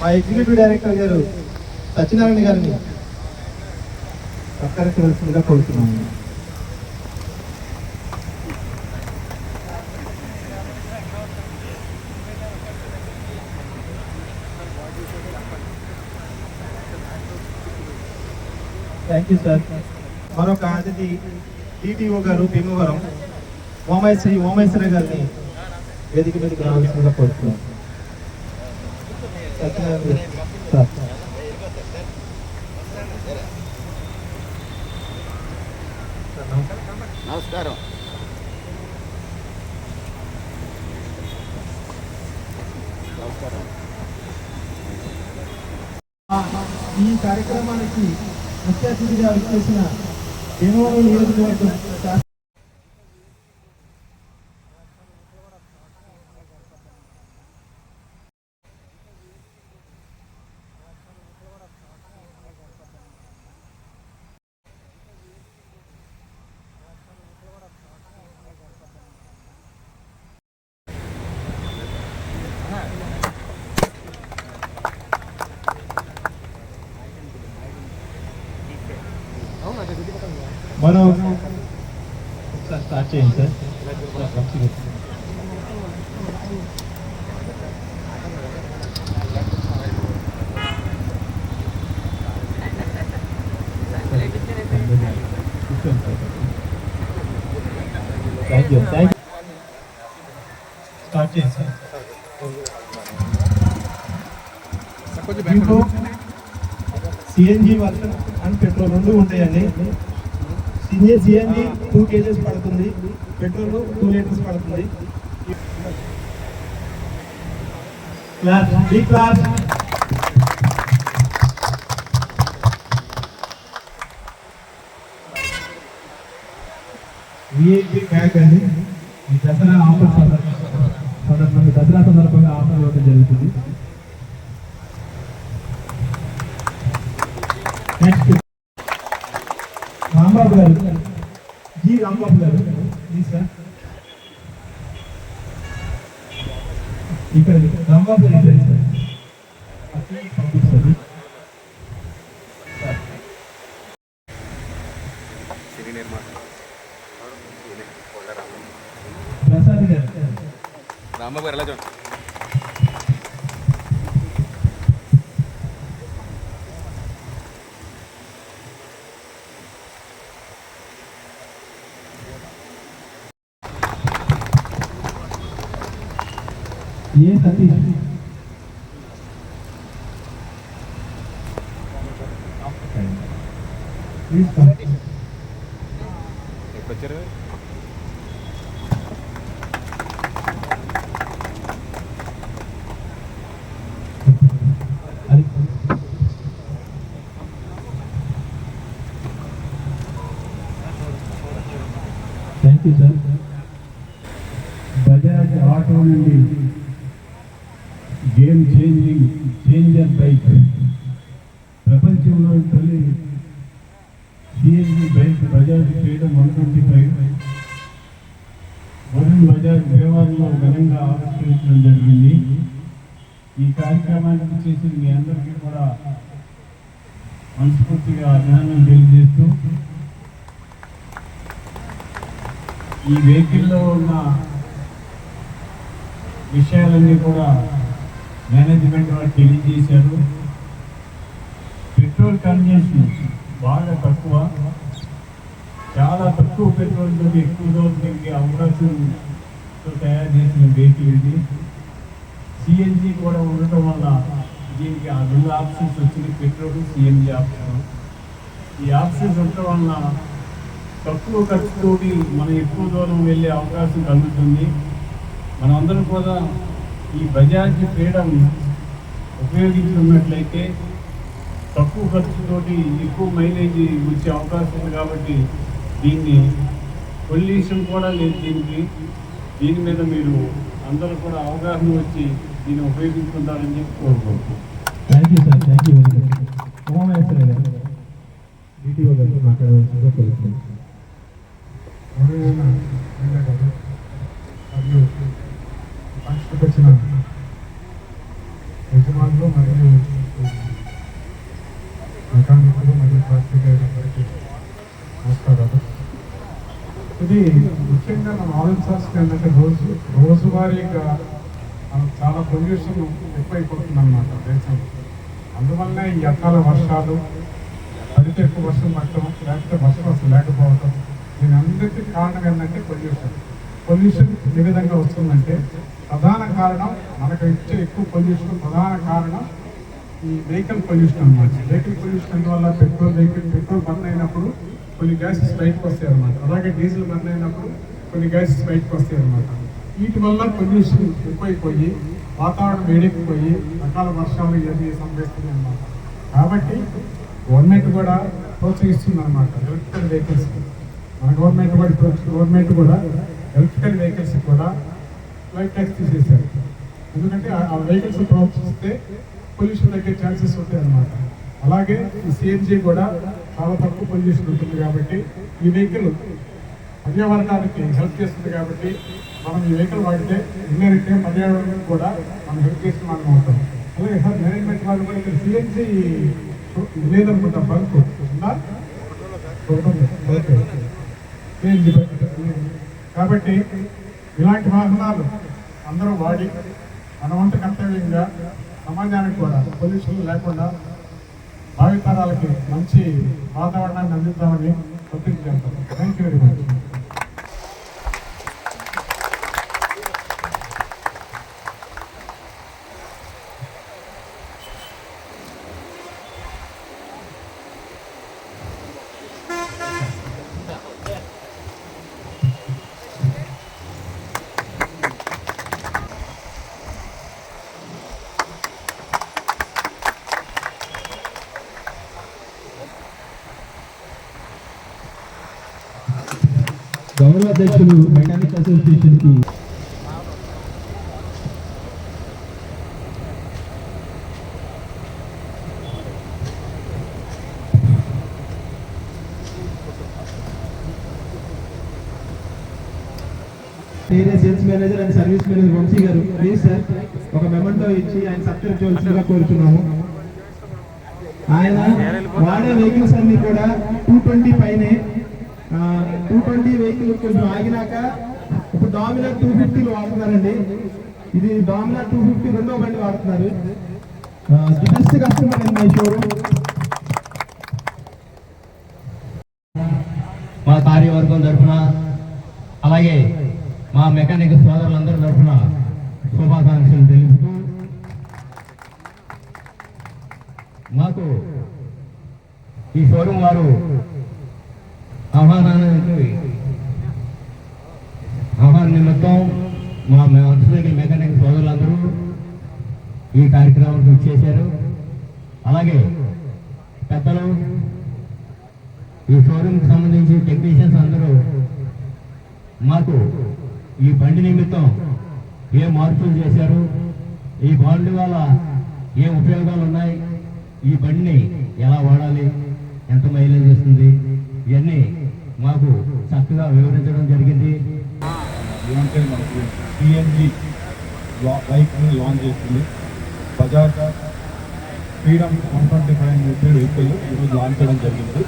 మా executive director గారు సత్యనారాయణ గారిని సత్కరించవలసిందిగా కోరుతున్నాము. థ్యాంక్ యూ సార్ మరొక అతిథి డిటిఓ గారు భీమవరం ఓమేశ్వరి ఓమేశ్వరి గారిని వేదిక మీదకి రావాల్సిందిగా కోరుతున్నాను నమస్కారం. ఈ కార్యక్రమానికి ముఖ్య అతిథిగా విచ్చేసిన భీమవరం నియోజకవర్గం మనం ఒకసారి స్టార్ట్ చేయండి sir. Thank you thank start చేయండి సార్. దీంట్లో సిఎన్జి వర్షన్ అండ్ పెట్రోల్ రెండు ఉంటాయండి. ఇదే సిఎన్జి టూ కేజెస్ పడుతుంది. పెట్రోల్ టూ లీటర్స్ పడుతుంది. Class B class VIP bag అండి. ఈ దసరా ఆఫర్ సందర్భంగా దసరా సందర్భంగా ఆఫర్ ఇవ్వడం జరుగుతుంది. నెక్స్ట్ రాంబాబు గారు జి రాంబాబు గారు ప్లీజ్ సార్ ఇక్కడ రాంబాబు గారు ఇక్కడ సార్ అక్కడ పంపిస్తుంది సిరి నిర్మాణ ప్రసాద్ గారు రాంబాబు గారు ఎలా చూడండి ఏ Satish please thank you sir. Bajaj auto నుండి గేమ్ చేంజింగ్ చేంజర్ బైక్. ప్రపంచంలో తొలి సిఎన్జి బైక్ బజాజ్ చేయడం one twenty five. Varun Bajaj దేవాలయంలో ఘనంగా ఆవిష్కరించడం జరిగింది. ఈ కార్యక్రమానికి చేసిన మీ అందరికీ కూడా మనస్ఫూర్తిగా అభినందనలు తెలియజేస్తూ ఈ వెహికల్లో ఉన్న విషయాలన్నీ కూడా మేనేజ్మెంట్ వాళ్ళు తెలియజేశారు. పెట్రోల్ కన్జంప్షన్ బాగా తక్కువ. చాలా తక్కువ పెట్రోల్ తోటి ఎక్కువ దూరం అవకాశంతో తయారు చేసిన వెహికల్ ఇది. సిఎన్జి కూడా ఉండటం వల్ల దీనికి ఆ రెండు ఆప్షన్స్ వచ్చింది పెట్రోల్ సిఎన్జి ఆప్షన్. ఈ ఆప్షన్స్ ఉండటం వల్ల తక్కువ ఖర్చుతోటి మనం ఎక్కువ దూరం వెళ్ళే అవకాశం కలుగుతుంది. మనమందరం కూడా ఈ బజాజ్ ఫ్రీడమ్ ఉపయోగించుకున్నట్లయితే తక్కువ ఖర్చుతోటి ఎక్కువ మైలేజ్ వచ్చే అవకాశం ఉంది కాబట్టి దీన్ని పొల్యూషన్ కూడా లేదు దీనికి. దీని మీద మీరు అందరూ కూడా అవగాహన వచ్చి దీన్ని ఉపయోగించుకుంటారని చెప్పి కోరుకుంటున్నాను. Thank you sir thank you very much Umamaheswara garu DTO మాట్లాడవలసిందిగా ఎవరైనా మరియు వచ్చిన యజమానులు మరియు మెకానిక్లు మరియు పాత్రికేయులందరికీ నమస్కారాలు ఇది ముఖ్యంగా మనం ఆలోచించాల్సింది ఏంటంటే రోజు రోజువారీగా మనకు చాలా పొల్యూషన్ ఎక్కువైపోతుంది అన్నమాట దేశంలో అందువల్లనే ఈ అకాల వర్షాలు పడితే ఎక్కువ వర్షం పట్టడం లేకపోతే వర్షం అసలు లేకపోవటం దీని అందరికీ కారణం ఏంటంటే పొల్యూషన్. పొల్యూషన్ ఏ విధంగా వస్తుందంటే ప్రధాన కారణం మనకు ఇచ్చే ఎక్కువ పొల్యూషన్ ప్రధాన కారణం ఈ వెహికల్ పొల్యూషన్ అనమాట వెహికల్ పొల్యూషన్ వల్ల పెట్రోల్ వెహికల్ పెట్రోల్ బర్న్ అయినప్పుడు కొన్ని గ్యాసెస్ బయటకు వస్తాయి అన్నమాట. అలాగే డీజిల్ బర్న్ అయినప్పుడు కొన్ని గ్యాసెస్ బయటకు వస్తాయి అన్నమాట. వీటి వల్ల పొల్యూషన్ ఎక్కువైపోయి వాతావరణం వేడెక్కిపోయి రకాల వర్షాలు ఇవన్నీ సంభవిస్తున్నాయి అన్నమాట. కాబట్టి గవర్నమెంట్ కూడా ప్రోత్సహిస్తుంది అనమాట ఎలక్ట్రికల్ వెహికల్స్ మన గవర్నమెంట్ కూడా గవర్నమెంట్ కూడా ఎలక్ట్రికల్ వెహికల్స్ కూడా లైట్ ట్యాక్స్ తీసేశారు. ఎందుకంటే ఆ- వెహికల్స్ ప్రోత్సహిస్తే పొల్యూషన్ తగ్గే ఛాన్సెస్ ఉంటాయి అన్నమాట. అలాగే ఈ సిఎన్జి కూడా చాలా తక్కువ పొల్యూషన్ ఉంటుంది కాబట్టి ఈ వెహికల్ పర్యావరణానికి హెల్ప్ చేస్తుంది కాబట్టి మనం ఈ వెహికల్ వాడితే ఇండైరెక్ట్గా పర్యావరణానికి కూడా మనం హెల్ప్ చేసిన మనం అవుతాం. అలాగే సార్ మేనేజ్మెంట్ వాళ్ళు కూడా ఇక్కడ సిఎన్జి లేదనుకుంటా బంక్ ఉందా? ఓకే సిఎన్జి కాబట్టి ఇలాంటి వాహనాలు అందరూ వాడి మన వంట కర్తవ్యంగా సమాజానికి కూడా పొల్యూషన్ లేకుండా భావితరాలకి మంచి వాతావరణాన్ని అందిద్దామని ప్రతిజ్ఞ చేస్తాం థ్యాంక్ యూ వెరీ మచ్ గౌరవ అధ్యక్షులు మెకానిక్ అసోసియేషన్కి నేనే sales manager and service manager Vamsi garu. Please sir ఒక మెమెంటో ఇచ్చి ఆయన సత్కరించవలసిందిగా కోరుతున్నాము ఆయన వాడే వెహికల్స్ అన్ని కూడా టూ ట్వంటీ పైనే టూ ట్వంటీ వెహికల్ కొంచెం ఆగినాక ఇప్పుడు డామినర్ టూ ఫిఫ్టీలు వాడుతున్నారండి. ఇది డామినర్ టూ ఫిఫ్టీ రెండో బండి వాడుతున్నారు. ది కస్టమర్ అండి మై షోరూమ్ మా కార్యవర్గం తరఫున అలాగే మా మెకానిక్ సోదరులందరూ తరఫున శుభాకాంక్షలు తెలుపుతూ మాకు ఈ షోరూమ్ వారు ఆహ్వానానికి ఆహ్వాన నిమిత్తం మా మోటార్ మెకానిక్ సోదరులందరూ ఈ కార్యక్రమానికి ఇచ్చేశారు అలాగే పెద్దలు ఈ షోరూమ్కి సంబంధించి టెక్నీషియన్స్ అందరూ మాకు ఈ బండి నిమిత్తం ఏ మార్పులు చేశారు ఈ బండి వల్ల ఏ ఉపయోగాలు ఉన్నాయి ఈ బండిని ఎలా వాడాలి ఎంత మైలేజ్ ఇస్తుంది ఇవన్నీ మాకు చక్కగా వివరించడం జరిగింది. ఏమంటే మనకు సిఎన్జి బైక్ని లాంచ్ చేస్తుంది Bajaj freedom one twenty five hundred vehicle ఈరోజు లాంచ్ చేయడం జరిగింది.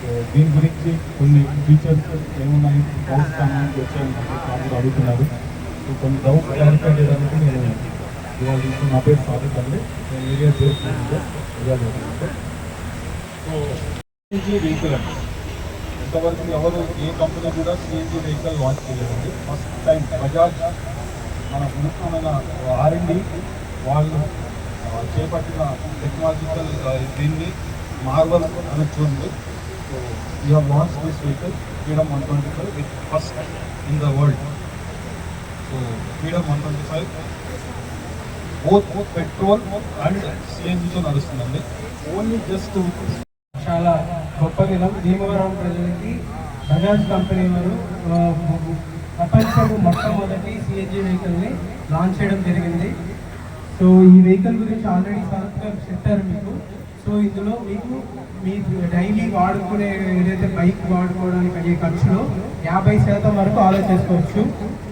సో దీని గురించి కొన్ని ఫీచర్స్ ఏమున్నాయి డౌట్స్ కామెంట్ వచ్చాయని అడుగుతున్నారు. సో కొన్ని డౌట్స్ క్లారిఫై చేయడానికి నేను ఇవాళ తీసుకున్న నా పేరు సాదిక్ అండి నేను ఏరియా చేస్తున్నాను ఏరియా సో వెహికల్ అండి. ఇంతవరకు ఎవరు ఏ కంపెనీ కూడా సిఎన్జి వెహికల్ లాంచ్ చేయలేదండి. ఫస్ట్ టైం బజాజ్ మన ఉన్నతమైన ఆర్ఎండి వాళ్ళు చేపట్టిన టెక్నాలజికల్ దీన్ని మార్వల్ అని చూడండి. So you have launch this vehicle freedom one twenty five with first in the world so freedom one twenty five both petrol and సిఎన్జితో నడుస్తుందండి. Only just చాలా గొప్ప దినం భీమవరం ప్రజలకి బజాజ్ కంపెనీ వారు ప్రపంచపు మొట్టమొదటి సిఎన్జి వెహికల్ని లాంచ్ చేయడం జరిగింది. సో ఈ వెహికల్ గురించి ఆల్రెడీ సార్ గారు చెప్పారు మీకు. సో ఇందులో మీకు మీ డైలీ వాడుకునే ఏదైతే బైక్ వాడుకోవడానికి అయ్యే ఖర్చులో యాభై శాతం వరకు ఆలోచించుకోవచ్చు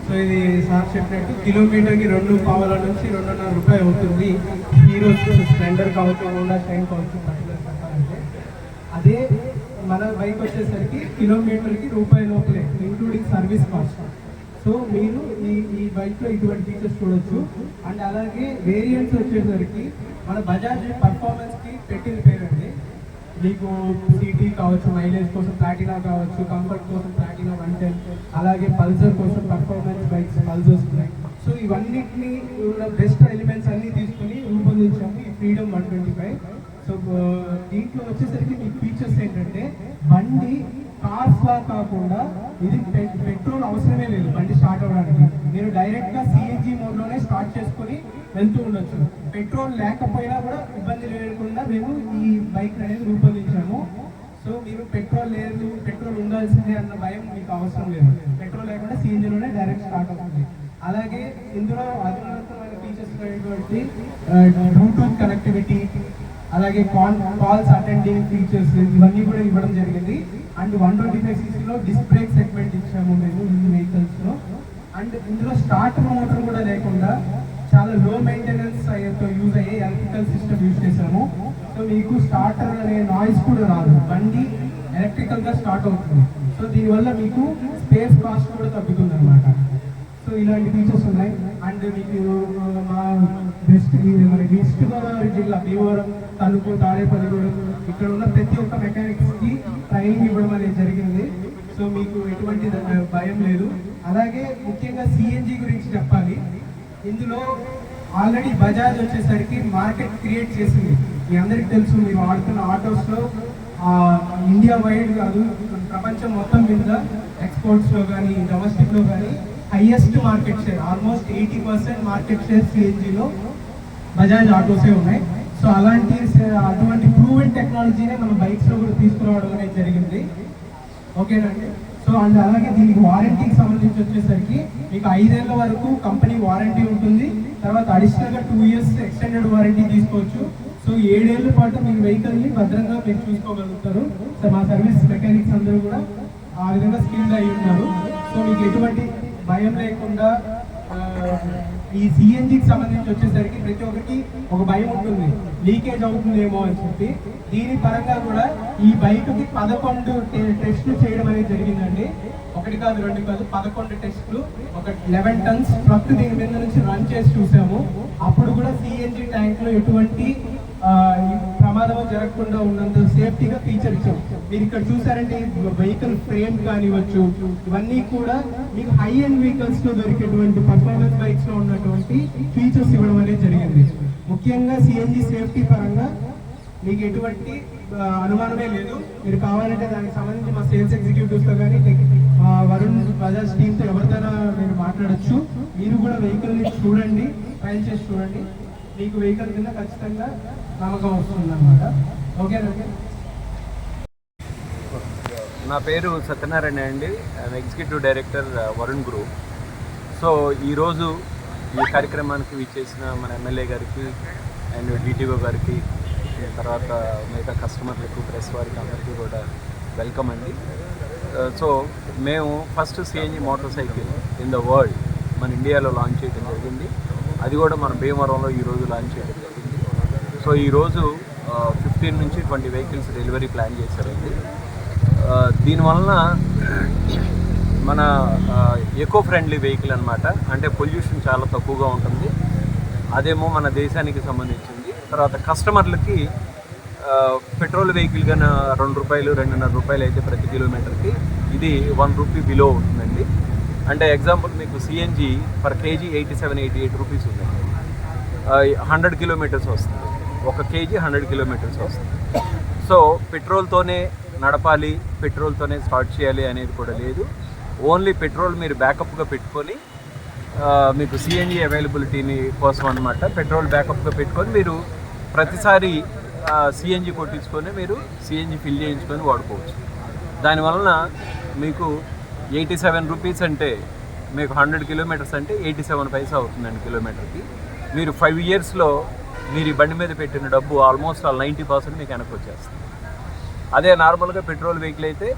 సో ఇది సార్ చెప్పినట్టు కిలోమీటర్కి రెండు పావుల నుంచి రెండున్నర రూపాయలు అవుతుంది. హీరో స్ప్లెండర్ కావచ్చు హోండా షైన్ కావచ్చు. అదే మన బైక్ వచ్చేసరికి కిలోమీటర్కి రూపాయి లోపలే ఇంక్లూడింగ్ సర్వీస్ కాస్ట్ సో మీరు ఈ ఈ బైక్లో ఇటువంటి ఫీచర్స్ చూడొచ్చు. అండ్ అలాగే వేరియంట్స్ వచ్చేసరికి మన బజాజ్ పర్ఫార్మెన్స్కి పెట్టిన పేరండి. మీకు సిటీ కావచ్చు మైలేజ్ కోసం ప్లాటినా కావచ్చు కంఫర్ట్ కోసం ప్లాటినా వన్ టెన్ అలాగే పల్సర్ కోసం పర్ఫార్మెన్స్ బైక్స్ పల్సర్స్ ఉన్నాయి. సో ఇవన్నిటిని ఉన్న బెస్ట్ ఎలిమెంట్స్ అన్నీ తీసుకుని రూపొందించాము ఈ freedom one twenty five. So uh, దీంట్లో వచ్చేసరికి మీకు ఫీచర్స్ ఏంటంటే బండి కార్స్ లా కాకుండా ఇది పెట్రోల్ అవసరమే లేదు బండి స్టార్ట్ అవ్వడానికి. మీరు డైరెక్ట్గా సిఎన్జి మోడ్లోనే స్టార్ట్ చేసుకుని వెళ్తూ ఉండొచ్చు. పెట్రోల్ లేకపోయినా కూడా ఇబ్బంది లేకుండా మేము ఈ బైక్ అనేది రూపొందించాము. సో మీరు పెట్రోల్ లేదు పెట్రోల్ ఉండాల్సిందే అన్న భయం మీకు అవసరం లేదు. పెట్రోల్ లేకుండా సిఎన్జిలోనే డైరెక్ట్ స్టార్ట్ అవుతుంది. అలాగే ఇందులో అధునాతనమైన ఫీచర్స్ అనేటువంటి బ్లూటూత్ కనెక్టివిటీ అలాగే కాల్ కాల్స్ అటెండింగ్ ఫీచర్స్ ఇవన్నీ కూడా ఇవ్వడం జరిగింది. అండ్ వన్ ట్వంటీ ఫైవ్ సీసీలో డిస్క్ బ్రేక్ సెగ్మెంట్ ఇచ్చాము మేము ఈ వెహికల్స్లో. అండ్ ఇందులో స్టార్ట్ మోటార్ కూడా లేకుండా చాలా లో మెయింటెనెన్స్ అయ్యేతో యూజ్ అయ్యే ఎలక్ట్రికల్ సిస్టమ్ యూజ్ చేసాము సో మీకు స్టార్టర్ అనే నాయిస్ కూడా రాదు. బండి ఎలక్ట్రికల్గా స్టార్ట్ అవుతుంది. సో దీనివల్ల మీకు స్పేస్ కాస్ట్ కూడా తగ్గుతుంది అనమాట సో ఇలాంటి ఫీచర్స్ ఉన్నాయి. అండ్ మీకు మా వెస్ట్ మన వెస్ట్ గోదావరి జిల్లా భీమవరం తణుకు తాడేపల్లిగూడెం. ఇక్కడ ఉన్న ప్రతి ఒక్క మెకానిక్స్కి ట్రైనింగ్ ఇవ్వడం అనేది జరిగింది. సో మీకు ఎటువంటి భయం లేదు. అలాగే ముఖ్యంగా సిఎన్జి గురించి చెప్పాలి. ఇందులో ఆల్రెడీ బజాజ్ వచ్చేసరికి మార్కెట్ క్రియేట్ చేసింది. మీ అందరికి తెలుసు మీరు వాడుతున్న ఆటోస్లో ఇండియా వైడ్ కాదు ప్రపంచం మొత్తం మీద ఎక్స్పోర్ట్స్లో కానీ డొమెస్టిక్లో కానీ highest market share almost eighty percent market share సిఎన్జిలో Bajaj ఆటోసే ఉన్నాయి. సో అలాంటి అటువంటి ప్రూవెన్ టెక్నాలజీనే మన బైక్స్లో కూడా తీసుకురావడం అనేది జరిగింది. ఓకేనండి సో అండ్ అలాగే దీనికి వారంటీకి సంబంధించి వచ్చేసరికి మీకు ఐదేళ్ళ వరకు కంపెనీ వారంటీ ఉంటుంది. తర్వాత అడిషనల్గా టూ ఇయర్స్ ఎక్స్టెండెడ్ వారంటీ తీసుకోవచ్చు. సో ఏడేళ్ళ పాటు మీ వెహికల్ని భద్రంగా మీరు చూసుకోగలుగుతారు. సో మా సర్వీస్ మెకానిక్స్ అందరూ కూడా ఆ విధంగా స్కిల్డ్ అయి ఉన్నారు. సో మీకు ఎటువంటి భయం లేకుండా ఈ సిఎన్జికి సంబంధించి వచ్చేసరికి ప్రతి ఒక్కరికి ఒక భయం ఉంటుంది. లీకేజ్ అవుతుందేమో అని చెప్పి. దీని పరంగా కూడా ఈ బైక్కి పదకొండు టె- టెస్టులు చేయడం అనేది జరిగిందండి. ఒకటి కాదు రెండు కాదు పదకొండు టెస్టులు. ఒక లెవెన్ టన్స్ ట్రక్ దీని మీద నుంచి రన్ చేసి చూసాము. అప్పుడు కూడా సిఎన్జి ట్యాంక్లో ఎటువంటి ప్రమాదం జరగకుండా ఉన్నంత సేఫ్టీగా ఫీచర్ ఇచ్చాం. మీరు ఇక్కడ చూసారంటే వెహికల్ ఫ్రేమ్ కానివ్వచ్చు ఇవన్నీ కూడా మీకు హై ఎండ్ వెహికల్స్లో దొరికేటువంటి పర్ఫార్మెన్స్ బైక్స్లో ఉన్నటువంటి ఫీచర్స్ ఇవ్వడం అనేది జరిగింది. ముఖ్యంగా సిఎన్జి సేఫ్టీ పరంగా మీకు ఎటువంటి అనుమానమే లేదు. మీరు కావాలంటే దానికి సంబంధించి మా సేల్స్ ఎగ్జిక్యూటివ్స్తో కానీ మా వరుణ్ బజాజ్ టీమ్తో మీరు మాట్లాడొచ్చు. మీరు కూడా వెహికల్ని చూడండి ట్రైల్ చేసి చూడండి. మీకు వెహికల్ కింద ఖచ్చితంగా నమ్మకం వస్తుంది అనమాట ఓకేనా? నా పేరు సత్యనారాయణ అండి. Executive director Varun group so ఈరోజు ఈ కార్యక్రమానికి విచ్చేసిన మన ఎమ్మెల్యే గారికి అండ్ డిటిఓ గారికి తర్వాత మిగతా కస్టమర్లకు ప్రెస్ వారికి అందరికీ కూడా వెల్కమ్ అండి. Uh, సో మేము first CNG motor cycle in the world మన ఇండియాలో లాంచ్ చేయడం జరిగింది. అది కూడా మన భీమవరంలో ఈరోజు లాంచ్ చేయడం జరిగింది. సో ఈరోజు ఫిఫ్టీన్ నుంచి ట్వంటీ వెహికల్స్ డెలివరీ ప్లాన్ చేశారండి. దీనివలన మన ఎకో ఫ్రెండ్లీ వెహికల్ అనమాట అంటే పొల్యూషన్ చాలా తక్కువగా ఉంటుంది. అదేమో మన దేశానికి సంబంధించింది. తర్వాత కస్టమర్లకి పెట్రోల్ వెహికల్ కన్నా రెండు రూపాయలు రెండున్నర రూపాయలు అయితే ప్రతి కిలోమీటర్కి ఇది వన్ రూపీ బిలో ఉంటుందండి. అంటే ఎగ్జాంపుల్ మీకు CNG per kg eighty seven eighty eight rupees ఉంది. హండ్రెడ్ కిలోమీటర్స్ వస్తుంది. ఒక కేజీ హండ్రెడ్ కిలోమీటర్స్ వస్తుంది. సో పెట్రోల్తోనే నడపాలి పెట్రోల్తోనే స్టార్ట్ చేయాలి అనేది కూడా లేదు. ఓన్లీ పెట్రోల్ మీరు బ్యాకప్గా పెట్టుకొని మీకు సిఎన్జి అవైలబిలిటీని కోసం అనమాట పెట్రోల్ బ్యాకప్గా పెట్టుకొని మీరు ప్రతిసారి సిఎన్జి కొట్టించుకొని మీరు సిఎన్జి ఫిల్ చేయించుకొని వాడుకోవచ్చు. దానివలన మీకు ఎయిటీ సెవెన్ రూపీస్ అంటే మీకు హండ్రెడ్ కిలోమీటర్స్ అంటే ఎయిటీ సెవెన్ పైసా అవుతుందండి కిలోమీటర్కి. మీరు ఫైవ్ ఇయర్స్లో మీరు ఈ బండి మీద పెట్టిన డబ్బు ఆల్మోస్ట్ ఆల్ నైంటీ పర్సెంట్ మీకు వెనక్కి వచ్చేస్తుంది. అదే నార్మల్గా పెట్రోల్ వెహికల్ అయితే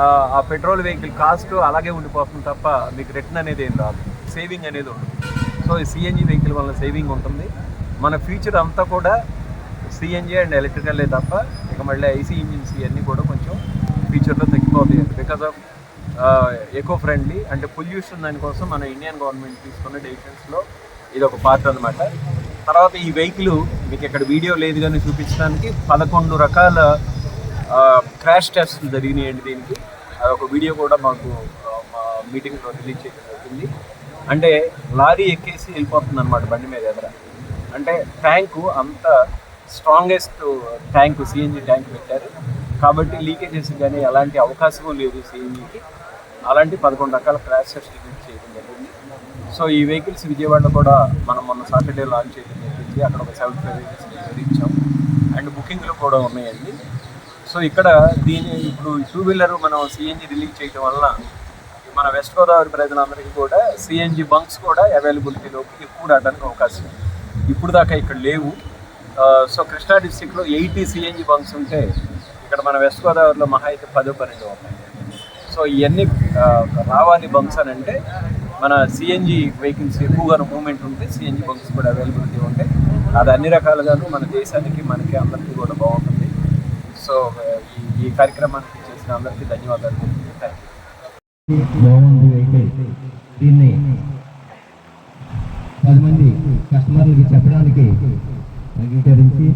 ఆ, పెట్రోల్ వెహికల్ కాస్ట్ అలాగే ఉండిపోతుంది తప్ప మీకు రిటర్న్ అనేది ఏం రాదు. సేవింగ్ అనేది ఉండదు. సో ఈ సిఎన్జి వెహికల్ వల్ల సేవింగ్ ఉంటుంది. మన ఫ్యూచర్ అంతా కూడా సిఎన్జి అండ్ ఎలక్ట్రికల్లే తప్ప ఇక మళ్ళీ ఐసీ ఇంజిన్స్ ఇవన్నీ కూడా కొంచెం ఫ్యూచర్లో తగ్గిపోతాయి. బికాస్ ఆఫ్ ఎకో ఫ్రెండ్లీ అంటే పొల్యూషన్ దానికోసం మన ఇండియన్ గవర్నమెంట్ తీసుకున్న డెసిషన్స్లో ఇది ఒక పార్ట్ అనమాట తర్వాత ఈ వెహికల్ మీకు ఇక్కడ వీడియో లేదు కానీ చూపించడానికి పదకొండు రకాల క్రాష్ టెస్ట్ జరిగినాయండి దీనికి. అదొక వీడియో కూడా మాకు మా మీటింగ్లో రిలీజ్ చేయడం జరిగింది. అంటే లారీ ఎక్కేసి వెళ్ళిపోతుంది అనమాట బండి మీద ఎదుర. అంటే ట్యాంకు అంత స్ట్రాంగెస్ట్ ట్యాంక్ సిఎన్జి ట్యాంక్ పెట్టారు. కాబట్టి లీకేజెస్ కానీ ఎలాంటి అవకాశం లేదు సిఎన్జికి అలాంటి పదకొండు రకాల క్రాష్ టెస్ట్ చేయడం జరిగింది. సో ఈ వెహికల్స్ విజయవాడలో కూడా మనం మొన్న సాటర్డే లాంచ్ చేయడం జరిగింది. అక్కడ ఒక సెవెన్ ఫైవ్ వెహికల్స్ ఇచ్చాం. అండ్ బుకింగ్లు కూడా ఉన్నాయండి. సో ఇక్కడ దీని ఇప్పుడు టూ వీలర్ మనం సిఎన్జి రిలీజ్ చేయడం వలన మన వెస్ట్ గోదావరి ప్రజలందరికీ కూడా సిఎన్జి బంక్స్ కూడా అవైలబిలిటీలోకి ఎక్కువ రావడానికి అవకాశం ఇప్పుడు దాకా ఇక్కడ లేవు. సో కృష్ణా డిస్టిక్లో ఎయిటీ సిఎన్జి బంక్స్ ఉంటే ఇక్కడ మన వెస్ట్ గోదావరిలో మహా అయితే పదో పన్నెండు ఉన్నాయి. సో ఇవన్నీ రావాలి బంక్స్ అని అంటే మన సిఎన్జి వెహికల్స్ ఎక్కువగా మూవ్మెంట్ ఉంటే సిఎన్జి బంక్స్ కూడా అవైలబిలిటీ ఉంటాయి అది అన్ని రకాలుగాను మన దేశానికి మనకి అందరికీ కూడా బాగుంటుంది. సో ఈ కార్యక్రమానికి చేసిన అందరికీ ధన్యవాదాలు. దీన్ని పది మంది కస్టమర్లకి చెప్పడానికి అంగీకరించి